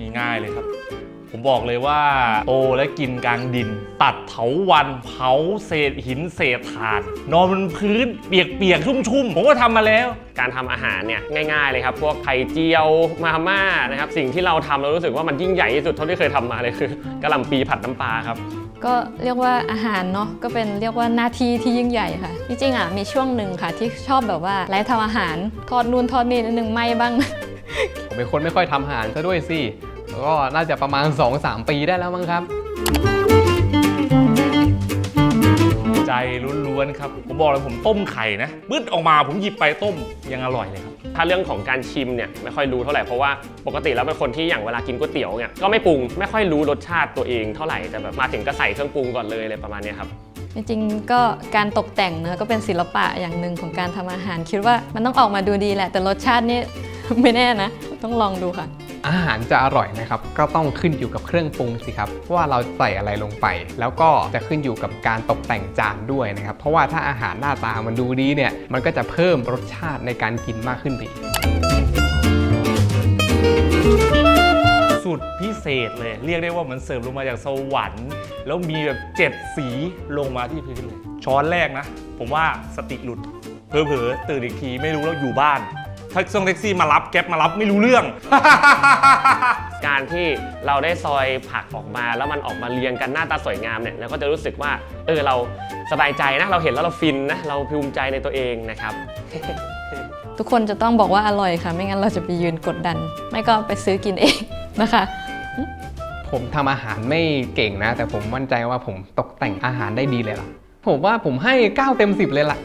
นี่ง่ายเลยครับ ผมบอกเลยว่า โตและกินกลางดิน ตัดเถาวันเผาเศษหินเศษถ่าน นอนบนพื้นเปียกๆ ชุ่มๆ ผมก็ทำมาแล้ว การทำอาหารเนี่ยง่ายๆเลยครับ พวกไข่เจียวมาม่านะครับ สิ่งที่เราทำเรารู้สึกว่ามันยิ่งใหญ่ที่สุดเท่าที่เคยทำมาเลยคือกะหล่ำปีผัดน้ำปลาครับ ก็เรียกว่าอาหารเนาะก็เป็นเรียกว่าหน้าที่ที่ยิ่งใหญ่ค่ะ จริงๆอะมีช่วงหนึ่งค่ะ ที่ชอบแบบว่าไลฟ์ทำอาหารทอดนู่นทอดนี่นิดนึงไหม่บ้าง ผมเป็นคนไม่ค่อยทำอาหารซะด้วยสิแล้ว ก็น่าจะประมาณ 2-3 ปีได้แล้วมั้งครับ ใจล้วนๆครับ ผมบอกเลยผมต้มไข่นะบึ้ดออกมาผมหยิบไปต้มยังอร่อยเลยครับ ถ้าเรื่องของการชิมเนี่ยไม่ค่อยรู้เท่าไหร่เพราะว่าปกติแล้วเป็นคนที่อย่างเวลากินก๋วยเตี๋ยวเนี่ยก็ไม่ปรุงไม่ค่อยรู้รสชาติตัวเองเท่าไหร่แต่แบบมาถึงก็ใส่เครื่องปรุงก่อนเลยอะไรประมาณเนี้ยครับ จริงๆก็การตกแต่งเนอะก็เป็นศิลปะอย่างหนึ่งของการทำอาหาร คิดว่ามันต้องออกมาดูดีแหละ แต่รสชาตินี่ ไม่แน่นะ ต้องลองดูค่ะ อาหารจะอร่อยนะครับ ก็ต้องขึ้นอยู่กับเครื่องปรุงสิครับว่าเราใส่อะไรลงไป แล้วก็จะขึ้นอยู่กับการตกแต่งจานด้วยนะครับ เพราะว่าถ้าอาหารหน้าตามันดูดีเนี่ย มันก็จะเพิ่มรสชาติในการกินมากขึ้นไปอีกสูตรพิเศษเลย เรียกได้ว่าเหมือนเสิร์ฟลงมาจากสวรรค์ แล้วมีแบบเจ็ดสีลงมาที่พื้นเลย ช้อนแรกนะ ผมว่าสติหลุด เผลอๆตื่นอีกทีไม่รู้แล้วอยู่บ้าน ถ้าส่งแท็กซี่มารับแก๊ปมารับไม่รู้เรื่อง การที่เราได้ซอยผักออกมา แล้วมันออกมาเรียงกันหน้าตาสวยงามเนี่ยเราก็จะรู้สึกว่าเออเราสบายใจนะ เราเห็นแล้วเราฟินนะ เราภูมิใจในตัวเองนะครับ ทุกคนจะต้องบอกว่าอร่อยค่ะ ไม่งั้นเราจะไปยืนกดดัน ไม่ก็ไปซื้อกินเองนะคะผมทำอาหารไม่เก่งนะ แต่ผมมั่นใจว่าผมตกแต่งอาหารได้ดีเลยล่ะ ผมว่าผมให้ 9 เต็ม 10 เลยล่ะ